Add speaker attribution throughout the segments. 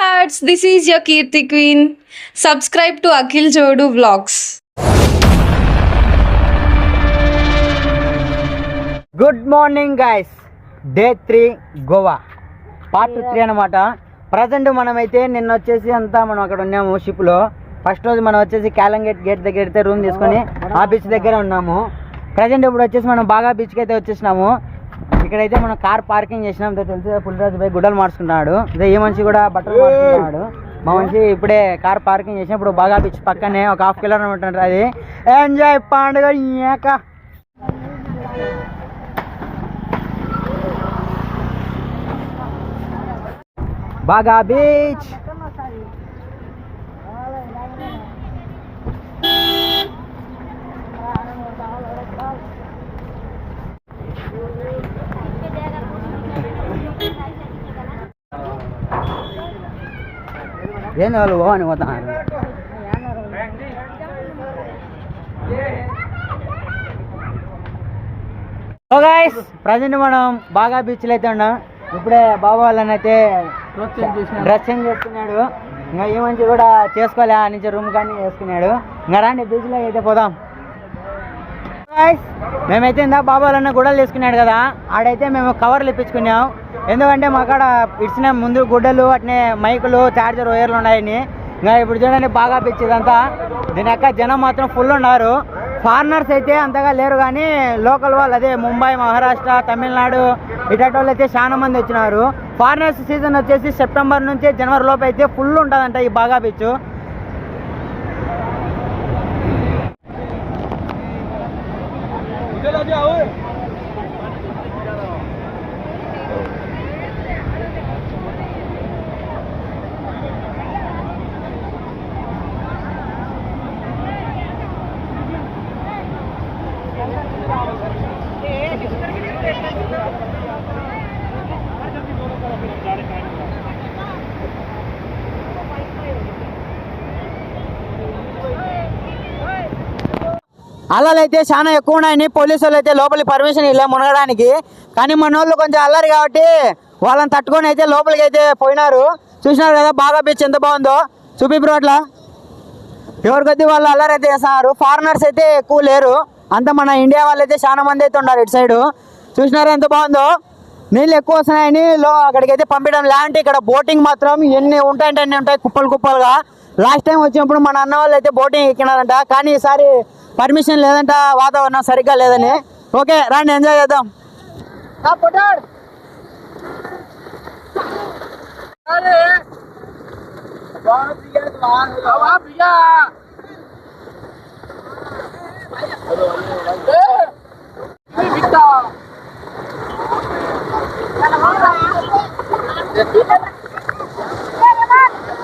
Speaker 1: hearts, this is your Kirti Queen. Subscribe to Akhil Jodu Vlogs.
Speaker 2: Good morning guys day three Goa part three అనమాట present మనమైతే నిన్న వచ్చేసి అంతా మనం అక్కడ ఉన్నాము షిప్లో ఫస్ట్ రోజు మనం వచ్చేసి క్యాలంగేట్ గేట్ దగ్గర అయితే రూమ్ తీసుకొని ఆ బీచ్ దగ్గర ఉన్నాము. ప్రజెంట్ ఇప్పుడు వచ్చేసి మనం బాగా బీచ్కి అయితే వచ్చేసినాము. ఇక్కడైతే మనం కార్ పార్కింగ్ చేసినాం. తెలుసు పుల్లిరాజు పోయి గుడ్డలు మార్చుకున్నాడు ఇదే ఈ మనిషి కూడా బట్టలు మార్చుకున్నాడు మా మనిషి ఇప్పుడే కార్ పార్కింగ్ చేసిన ఇప్పుడు బాగా బీచ్ పక్కనే ఒక హాఫ్ కిలోమీటర్ అది. ఎంజాయ్ పండుగ బాగా బీచ్! సో గైస్ ప్రజెంట్ మనం బాగా బీచ్లో అయితే ఉన్నాం. ఇప్పుడే బాబా వాళ్ళని అయితే డ్రెస్ చేంజ్ చేసుకున్నాడు ఇంకా ఈ మంచి కూడా చేసుకోలే ఆ నుంచి రూమ్ కానీ వేసుకున్నాడు ఇంకా రాండి బీచ్లో అయితే పోదాం. మేమైతే ఇందా బాబా వాళ్ళన్న గుడ్డలు తీసుకున్నాడు కదా ఆడైతే మేము కవర్లు ఇప్పించుకున్నాం. ఎందుకంటే మా కాడ ఇచ్చిన ముందు గుడ్డలు అట్నే మైకులు చార్జర్ వైర్లు ఉన్నాయని. ఇంకా ఇప్పుడు చూడండి బాగా పిచ్చిదంతా దీని యొక్క జనం మాత్రం ఫుల్ ఉన్నారు. ఫారినర్స్ అయితే అంతగా లేరు కానీ లోకల్ వాళ్ళు అదే ముంబై మహారాష్ట్ర తమిళనాడు ఇటటి వాళ్ళు అయితే చాలా మంది వచ్చినారు. ఫారినర్స్ సీజన్ వచ్చేసి సెప్టెంబర్ నుంచి జనవరి లోపు అయితే ఫుల్ ఉంటుందంట ఈ బాగా పిచ్చు. అల్లలు అయితే చాలా ఎక్కువ ఉన్నాయని పోలీసు వాళ్ళు అయితే లోపలికి పర్మిషన్ ఇలా మునగడానికి. కానీ మన వాళ్ళు కొంచెం అల్లరి కాబట్టి వాళ్ళని తట్టుకొని అయితే లోపలికి అయితే పోయినారు. చూసినారు కదా బాగా బీచ్ ఎంత బాగుందో. చూపి బ్రో అట్లా. ఎవరి కొద్ది వాళ్ళు అల్లరి అయితే చేస్తున్నారు. ఫారినర్స్ అయితే ఎక్కువ లేరు. అంత మన ఇండియా వాళ్ళు అయితే చాలా మంది అయితే ఉన్నారు ఇటు సైడు. చూసినారా ఎంత బాగుందో. నీళ్ళు ఎక్కువ వస్తున్నాయని లో అక్కడికి అయితే పంపించడం. లేదంటే ఇక్కడ బోటింగ్ మాత్రం ఎన్ని ఉంటాయంటే అన్ని ఉంటాయి. కుప్పలు కుప్పలుగా. లాస్ట్ టైం వచ్చినప్పుడు మన అన్న వాళ్ళు అయితే బోటింగ్ ఎక్కినారంట కానీ ఈసారి పర్మిషన్ లేదంట వాతావరణం సరిగ్గా లేదని ఓకే రాండి ఎంజాయ్ చేద్దాం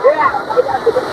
Speaker 3: Yeah.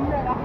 Speaker 3: 么
Speaker 4: 着的？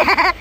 Speaker 4: Yeah.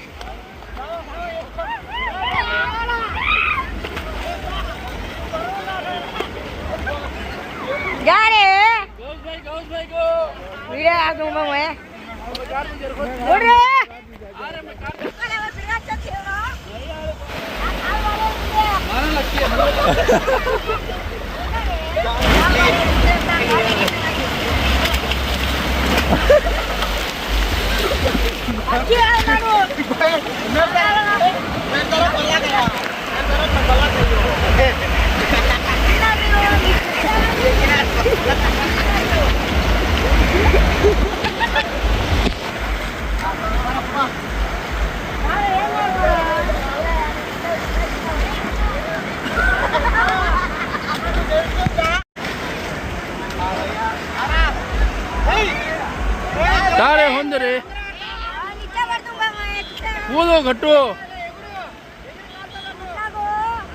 Speaker 4: ಕಟ್ಟು.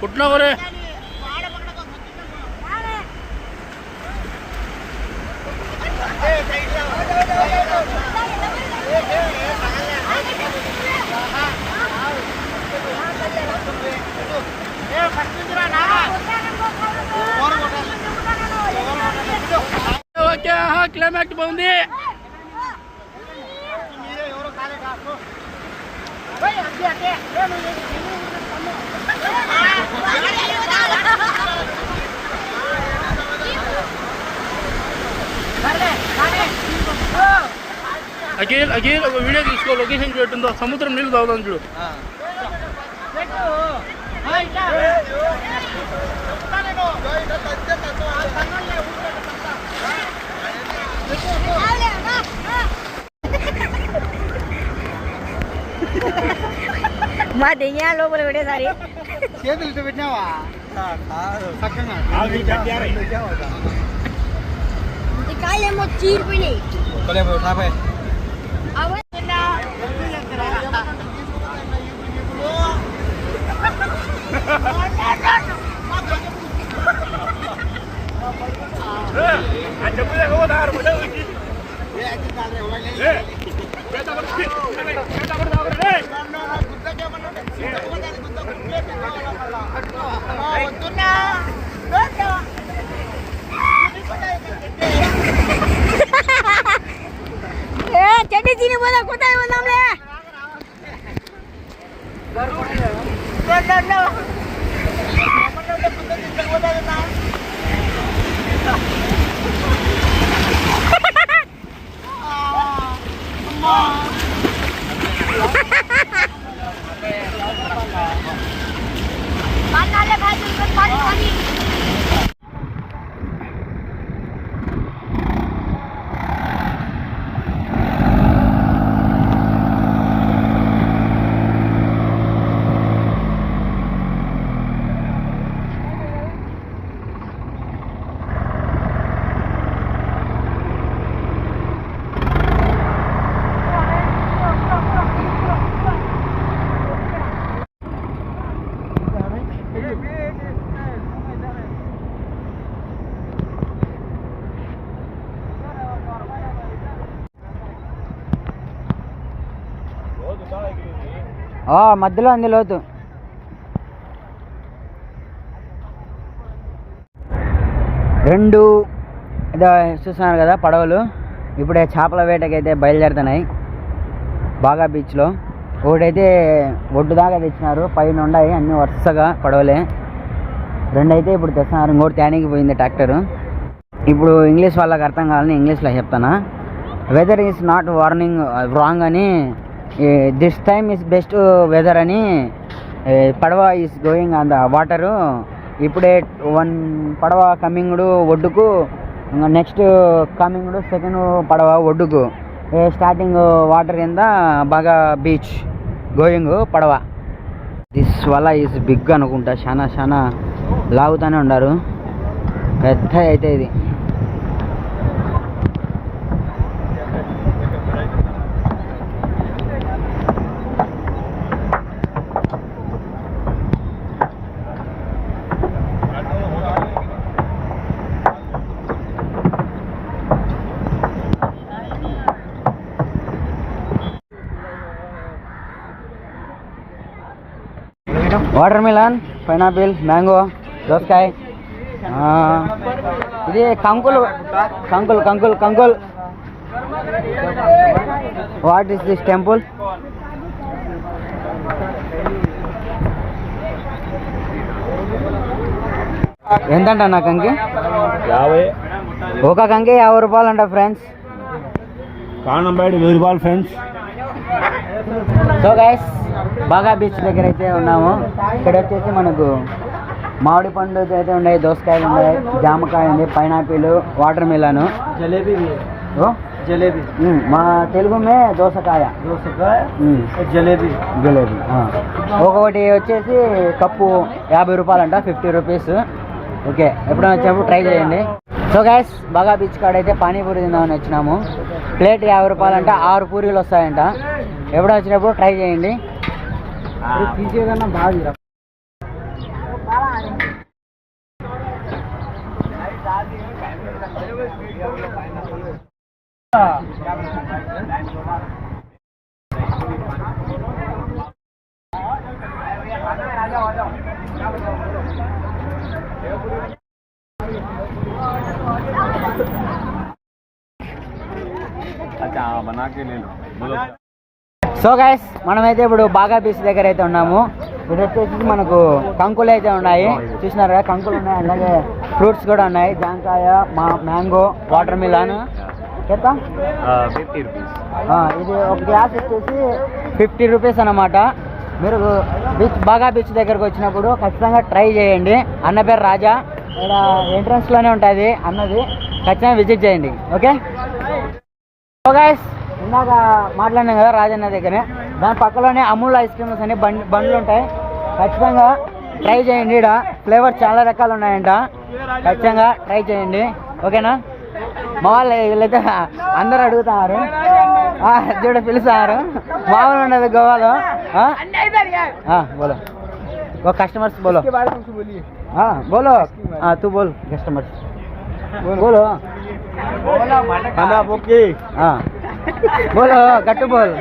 Speaker 4: ಕುಟ್ನಾಗೋರೆ అఖిల్ అఖిల్ ఒక వీడియో తీసుకో లొకేషన్ చూడుందో సముద్రం నీళ్ళు తాగుదాం చూడు
Speaker 3: మా దెయ్యా లోపల పెట్టేసారి
Speaker 2: చేతులు ఇటు పెట్టినావా చక్కగా
Speaker 3: ఈ కాళ్ళేమో చీరిపోయినాయి I went Paano nalabas yung
Speaker 2: pagpapalito kanina? మధ్యలో అంది లోతు. రెండు ఇదో చూస్తున్నారు కదా పడవలు. ఇప్పుడే చేపల వేటకైతే బయలుదేరుతున్నాయి. బాగా బీచ్లో. ఒకటైతే ఒడ్డు దాకా తెచ్చినారు. పైన ఉన్నాయి అన్నీ వరుసగా పడవలే. రెండైతే ఇప్పుడు తెస్తున్నారు. ఇంకోటి తేనికి పోయింది ట్రాక్టరు. ఇప్పుడు ఇంగ్లీష్ వాళ్ళకి అర్థం కావాలని ఇంగ్లీష్లో చెప్తానా weather is not warning wrong అని this time is best weather అని పడవ is going on the water ఇప్పుడే వన్ పడవ కమింగ్డు ఒడ్డుకు నెక్స్ట్ కమింగ్డు సెకండ్ పడవ ఒడ్డుకు. స్టార్టింగ్ వాటర్ uh, కింద బాగా బీచ్ గోయింగ్ పడవ. దిస్ వల్ల ఈజ్ బిగ్ అనుకుంటా చాలా చాలా లాగుతూనే ఉన్నారు పెద్ద అయితే ఇది. వాటర్ మిలన్ పైనాపిల్ మ్యాంగో దోసకాయ. ఇది కంకులు. కంకులు కంకులు కంకుల్. వాట్ ఈస్ దిస్ టెంపుల్ ఎంతంట నా కంకి?
Speaker 5: యాభై.
Speaker 2: ఒక కంకి యాభై రూపాయలు అంట ఫ్రెండ్స్
Speaker 5: కాణం బయట వెయ్యి రూపాయలు ఫ్రెండ్స్
Speaker 2: సో గైస్ బాగా బీచ్ దగ్గర అయితే ఉన్నాము. ఇక్కడ వచ్చేసి మనకు మామిడి పండు అయితే ఉన్నాయి దోసకాయలు ఉన్నాయి జామకాయ ఉంది pineapple watermelon.
Speaker 5: Jalebi jalebi.
Speaker 2: మా తెలుగు మే దోసకాయ.
Speaker 5: దోసకాయ జలేబీ.
Speaker 2: జిలేబీ. ఒక్కొక్కటి వచ్చేసి కప్పు యాభై రూపాయలంట ఫిఫ్టీ రూపీస్. ఓకే ఎప్పుడైనా వచ్చినప్పుడు ట్రై చేయండి. సో గైస్ బాగా బీచ్ కాడ అయితే పానీపూరి తిందామని వచ్చినాము. ప్లేట్ యాభై రూపాయలంట ఆరు పూరీలు వస్తాయంట. ఎప్పుడైనా వచ్చినప్పుడు ట్రై చేయండి. తీసేదన్నా బాగా
Speaker 5: అచ్చా బనాకే నేను.
Speaker 2: సో గైస్ మనమైతే ఇప్పుడు బాగా బీచ్ దగ్గర అయితే ఉన్నాము. ఇక్కడ వచ్చేసి మనకు కంకులు అయితే ఉన్నాయి. చూసినారా కంకులు ఉన్నాయి. అలాగే ఫ్రూట్స్ కూడా ఉన్నాయి. జాంకాయ మా మ్యాంగో వాటర్ మిలాన్. ఎంత ఇది ఒక గ్లాస్ వచ్చేసి ఫిఫ్టీ రూపీస్ అన్నమాట. మీరు బీచ్ బాగా బీచ్ దగ్గరకు వచ్చినప్పుడు ఖచ్చితంగా ట్రై చేయండి. అన్న పేరు రాజా. ఇక్కడ ఎంట్రన్స్లోనే ఉంటుంది అన్నది. ఖచ్చితంగా విజిట్ చేయండి. ఓకే సో గైస్ ఇందాక మాట్లాడినాం కదా రాజన్న దగ్గరే దాని పక్కలోనే అమూల్ ఐస్ క్రీమ్స్ అనే బండి బండ్లు ఉంటాయి. ఖచ్చితంగా ట్రై చేయండి ఇక్కడ ఫ్లేవర్ చాలా రకాలు ఉన్నాయంట. ఖచ్చితంగా ట్రై చేయండి. ఓకేనా? మా వాళ్ళు వీళ్ళైతే అందరు అడుగుతున్నారు చూడ పిలుస్తున్నారు వాళ్ళు ఉండదు గోవాలో. బోలో. ఓ కస్టమర్స్ బోలో. బోలో. తూ బోల్
Speaker 5: కస్టమర్స్. బోలో.
Speaker 2: हाँ బోలో గట్టు బోల్.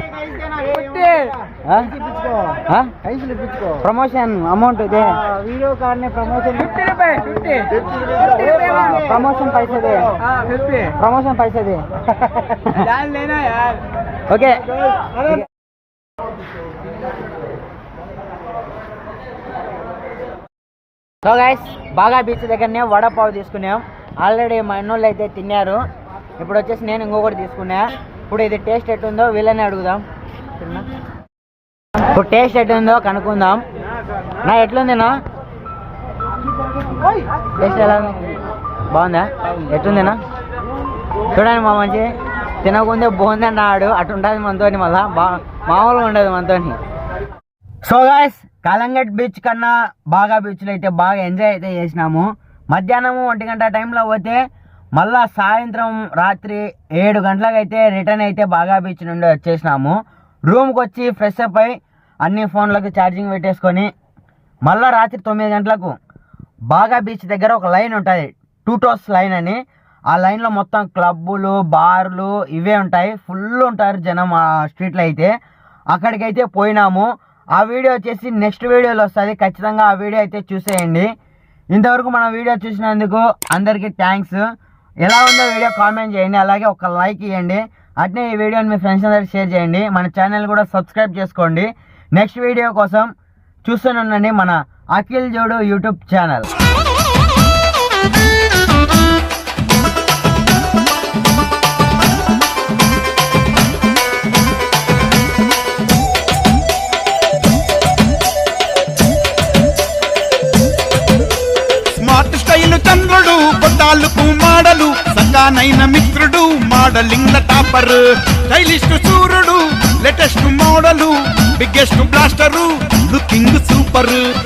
Speaker 2: ప్రమోషన్ అమౌంట్ ఇదే. వీడియో కార్డ్ ప్రమోషన్ ప్రమోషన్ పైసదే
Speaker 5: ప్రమోషన్ పైసదే
Speaker 2: ఓకే. సో గైస్ బాగా బీచ్ దగ్గరనే వడపావు తీసుకున్నాం. ఆల్రెడీ మా ఎన్నోళ్ళు అయితే తిన్నారు. ఇప్పుడు వచ్చేసి నేను ఇంకొకటి తీసుకున్నా. ఇప్పుడు ఇది టేస్ట్ ఎట్టుందో వీళ్ళని అడుగుదాం. ఇప్పుడు టేస్ట్ ఎట్టుందో కనుక్కుందాం. నా ఎట్లుందినా టేస్ట్ ఎలా బాగుందా? ఎట్లుందినా చూడండి మా మంచి తినకుందే బాగుంది అన్నాడు అటు ఉంటుంది మనతోని మళ్ళా. బా మామూలుగా ఉండదు మనతోని. సో గాయస్ కలంగట్ బీచ్ కన్నా బాగా బీచ్లో అయితే బాగా ఎంజాయ్ అయితే చేసినాము. మధ్యాహ్నము ఒంటి గంట టైంలో పోతే మళ్ళా సాయంత్రం రాత్రి ఏడు గంటలకైతే రిటర్న్ అయితే బాగా బీచ్ నుండి వచ్చేసినాము. రూమ్కి వచ్చి ఫ్రెష్ అప్ అయి అన్ని ఫోన్లకు ఛార్జింగ్ పెట్టేసుకొని మళ్ళా రాత్రి తొమ్మిది గంటలకు బాగా బీచ్ దగ్గర ఒక లైన్ ఉంటుంది. టూ టోస్ లైన్ అని. ఆ లైన్లో మొత్తం క్లబ్బులు బార్లు ఇవే ఉంటాయి. ఫుల్ ఉంటారు జనం ఆ స్ట్రీట్లో అయితే. అక్కడికైతే పోయినాము. ఆ వీడియో వచ్చేసి నెక్స్ట్ వీడియోలో వస్తుంది. ఖచ్చితంగా ఆ వీడియో అయితే చూసేయండి. ఇంతవరకు మన వీడియో చూసినందుకు అందరికీ థ్యాంక్స్ ఎలా ఉందో వీడియో కామెంట్ చేయండి అలాగే ఒక లైక్ ఇవ్వండి అట్నే ఈ వీడియోని మీ ఫ్రెండ్స్ అందరికి షేర్ చేయండి. మన ఛానల్ కూడా సబ్స్క్రైబ్ చేసుకోండి. నెక్స్ట్ వీడియో కోసం చూస్తూనే ఉండండి మన అఖిల్ జోడు యూట్యూబ్ ఛానల్
Speaker 6: కొట్టాలకు మాడలు సగానైన మిత్రుడు మోడలింగ్ టాపర్. స్టైలిస్ట్ సూర్యుడు latest model biggest blaster looking super.